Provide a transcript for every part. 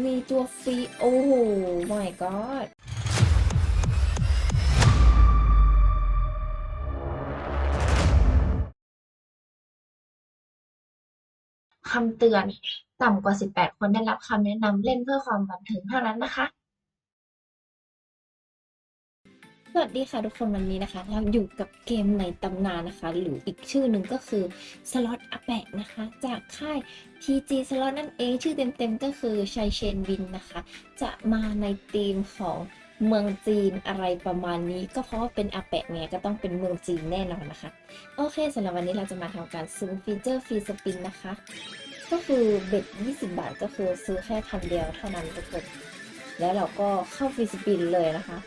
มีตัวฟรี โอ้โห my god คำเตือน ต่ำกว่า 18 คนได้รับคำแนะนำเล่นเพื่อความบันเทิงเท่านั้นนะคะ สวัสดีค่ะทุกคนวันนี้นะคะ เราอยู่กับเกมในตำนานนะคะ หรืออีกชื่อหนึ่งก็คือสล็อตอแปะนะคะ จากค่าย TG สล็อตนั่นเองชื่อเต็มๆก็คือชัยเชนวินนะคะ จะมาในธีมของเมืองจีนอะไรประมาณนี้ก็เพราะว่าเป็นอาแปะไงก็ต้องเป็นเมืองจีนแน่นอนนะคะ โอเคสำหรับวันนี้เราจะมาทำการซื้อฟีเจอร์ฟรีสปินนะคะ ก็คือเบ็ด 20 บาทก็คือซื้อแค่พันเดียวเท่านั้นทุกคนแล้วเราก็เข้าฟรีสปินเลยนะคะ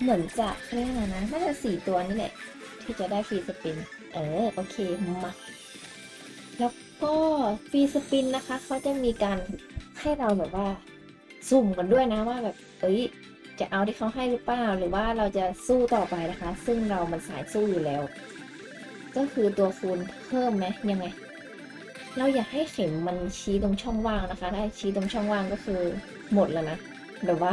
เหมือนจะเขาเรียกอะไรนะน่าจะสี่ตัวนี่แหละ ที่จะได้ฟรีสปิน เออ โอเค มาแล้วก็ฟรีสปินนะคะ เขาจะมีการให้เราแบบว่าสุ่มกันด้วยนะว่าแบบ เอ้ย จะเอาที่เขาให้หรือเปล่า หรือว่าเราจะสู้ต่อไปนะคะ ซึ่งเรามันสายสู้อยู่แล้ว ก็คือตัวคูณเพิ่มไหมยังไง เราอยากให้เข็มมันชี้ตรงช่องว่างนะคะถ้าชี้ตรงช่องว่างก็คือหมดแล้วนะแบบว่า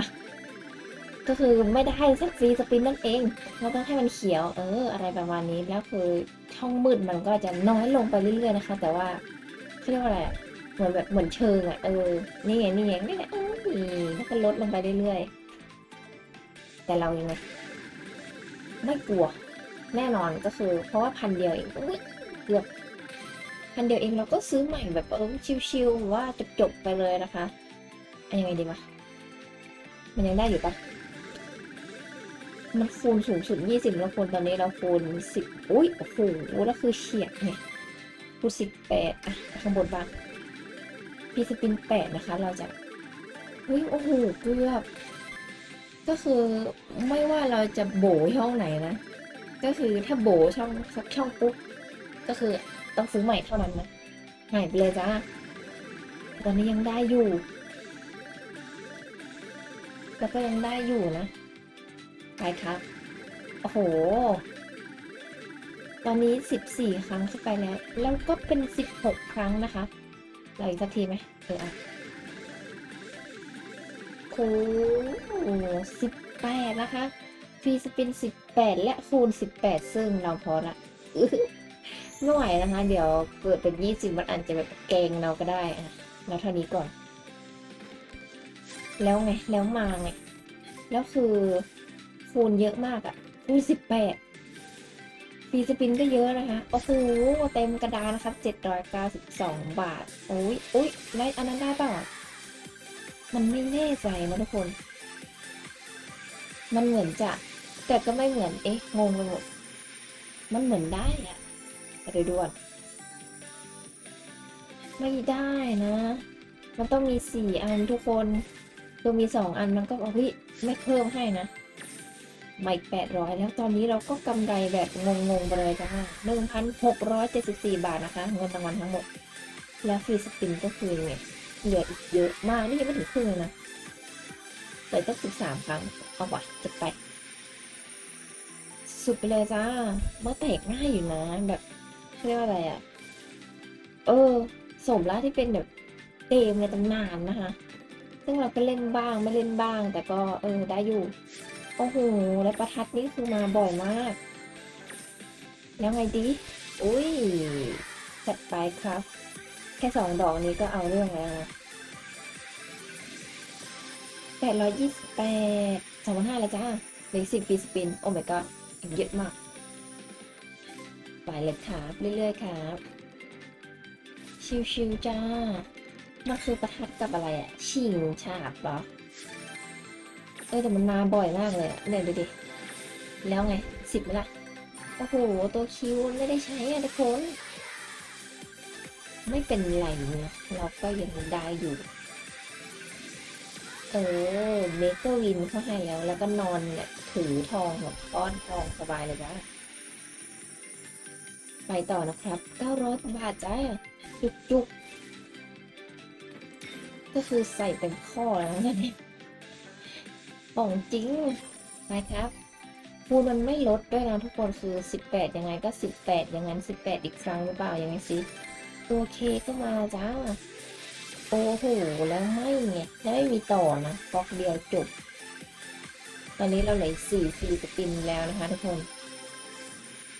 ก็คือไม่ได้สักฟรีสปินนั่นเอง เราต้องให้มันเขียว เออ อะไรประมาณนี้ แล้วคือช่องมืดมันก็จะน้อยลงไปเรื่อยๆนะคะ แต่ว่าเขาเรียกว่าอะไร เหมือนแบบเหมือนเชิงอะ เออ นี่ไงนี่ไงนี่ไงเออแล้วก็ลดลงไปเรื่อยๆ แต่เรายังไงไม่กลัว แน่นอนก็คือ เพราะว่าพันเดียวเองเกือบพันเดียวเองเราก็ซื้อใหม่แบบเออชิวๆว่าจบๆไปเลยนะคะอันยังไงดีวะมันยังได้อยู่ปะ มันคูณสูงสุด20แล้วคูณตอนนี้เราคูณ10อุ้ยโอ้โหแล้วคือเฉียดไงคูณ18อะข้างบนบ้างพีสปิน8นะคะ เราจะเฮ้ยโอ้โหเกือบ ก็คือไม่ว่าเราจะโบช่องไหนนะ ก็คือถ้าโบช่องสักช่องปุ๊บก็คือต้องซื้อใหม่เท่านั้นนะหายไปเลยจ้าตอนนี้ยังได้อยู่ แล้วก็ยังได้อยู่นะ ไปครับ โอ้โห ตอนนี้ 14 ครั้งเข้าไปแล้ว แล้วก็เป็น 16 ครั้งนะคะเราอีกสักทีไหมเอออะโอ้โห18นะคะฟรีสปิน18แปดและคูณ18ซึ่งเราพอละอื้อไม่ไหวนะคะ เดี๋ยวเกิดเป็น20มันอาจจะแบบเกงเราก็ได้อะเราเท่านี้ก่อน แล้วไง แล้วมาไง แล้วคือ คูณเยอะมากอะคูณสิบแปดฟีสปินก็เยอะนะคะ โอ้โห เต็มกระดานนะครับเจ็ดร้อยเก้าสิบสองบาท โอ้ยโอ้ยได้อันนั้นได้เปล่าอะมันไม่แน่ใจนะทุกคน มันเหมือนจะ แต่ก็ไม่เหมือน เอ๊ะ งงไปหมด มันเหมือนได้อะไปดูด่วนไม่ได้นะ มันต้องมีสี่อันทุกคนคือมีสองอันมันก็บอกเฮ้ยไม่เพิ่มให้นะ มาอีกแปดร้อยแล้วตอนนี้เราก็กำไรแบบงงๆไปเลยจ้าหนึ่งพันหกร้อยเจ็ดสิบสี่บาทนะคะ เงินรางวัลทั้งหมด แล้วฟรีสปินก็คือไงเหลืออีกเยอะมาก นี่ยังไม่ถึงครึ่งเลยนะเหลือตั้งสิบสามครั้ง เอาวะจะไป สุดไปเลยจ้าเมื่อแตกง่ายอยู่นะ แบบเขาเรียกว่าอะไรอะ่ะ เออ สมแล้วที่เป็นแบบเกมในตำนานนะคะ ซึ่งเราก็เล่นบ้างไม่เล่นบ้าง แต่ก็เออได้อยู่ โอ้โห แล้วประทัดนี่คือมาบ่อยมาก แล้วไงดี อุ้ยจัดไปครับ แค่สองดอกนี้ก็เอาเรื่องแล้วนะแปดร้อยยี่สิบแปดสองพันห้าแล้วจ้าเหลือสิบปีสปิน โอ้ my god เยอะมากไปเลยครับเรื่อยๆครับ ชิวๆจ้า มันคือประทัดกับอะไรอะชิงฉาบเหรอ ออแต่มันมาบ่อยมากเลยอะเนี่ยดูดิ แล้วไงสิบละ โอ้โห ตัวคิวไม่ได้ใช้อะทุกคน ไม่เป็นไรนะเราก็ยังได้อยู่ เออ เมกเกอร์วินเขาให้แล้ว แล้วก็นอนเนี่ยถือทองแบบป้อนทองสบายเลยจ้าไปต่อนะครับ 900 บาทจ้าจุกๆก็คือใส่เต็มข้อแล้วนะเนี่ย ของจริงนะครับคูณมันไม่ลดด้วยนะทุกคนคือ 18 ยังไงก็ 18 อย่างนั้น 18 อีกครั้งหรือเปล่ายังไงสิตัวเคก็มาจ้า โอ้โห แล้วไม่ไงแล้วไม่มีต่อนะบล็อกเดียวจบ ตอนนี้เราเหลือสี่ฟรีสปินแล้วนะคะทุกคน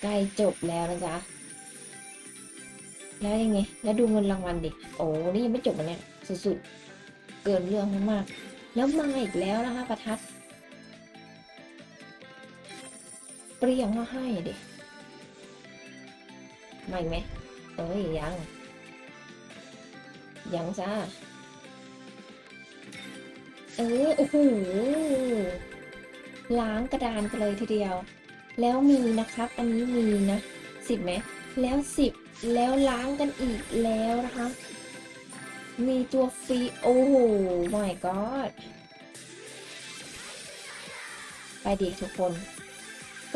ใกล้จบแล้วนะจ๊ะแล้วยังไง แล้วดูเงินรางวัลดิ โอ้นี่ยังไม่จบนะเนี่ย สุดๆ เกินเรื่องมากๆ แล้วมาอีกแล้วนะคะประทัดเปรี้ยงมาให้ดิมาอีกไหมเอ้ยยัง ยังจ้าเออโอ้โหล้างกระดานกันเลยทีเดียว แล้วมีนะครับ อันนี้มีนะสิบไหมแล้วสิบแล้วล้างกันอีกแล้วนะคะ มีตัวฟรี โอ้โห my god ไปดีทุกคน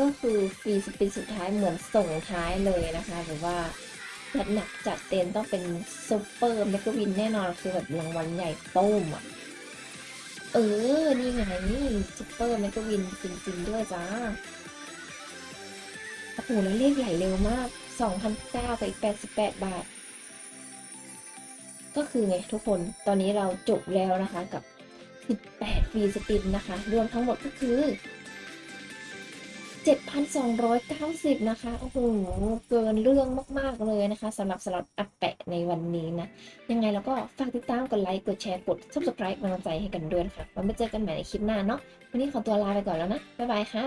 ก็คือฟรีสปินสุดท้ายเหมือนส่งท้ายเลยนะคะ หรือว่าจัดหนักจัดเต็มต้องเป็นซูเปอร์แมกวินแน่นอนคือแบบรางวัลใหญ่โต้มอะ เออ นี่ไงนี่ซูเปอร์แมกวินจริงๆด้วยจ้าโอ้โหแล้วเลขไหลเร็วมาก 2,009กับอีก88 บาท ก็คือไงทุกคนตอนนี้เราจบแล้วนะคะกับ 18ฟรีสปินนะคะ รวมทั้งหมดก็คือ 7,290 นะคะ โอ้โห เกินเรื่องมาก ๆ เลยนะคะสำหรับสล็อตอัปแปะในวันนี้นะ ยังไงแล้วก็ฝากติดตามกดไลค์ กดแชร์ กด subscribe กำลังใจให้กันด้วยนะคะไว้มาเจอกันใหม่ในคลิปหน้าเนาะ วันนี้ขอตัวลาไปก่อนแล้วนะ บ๊ายบายค่ะ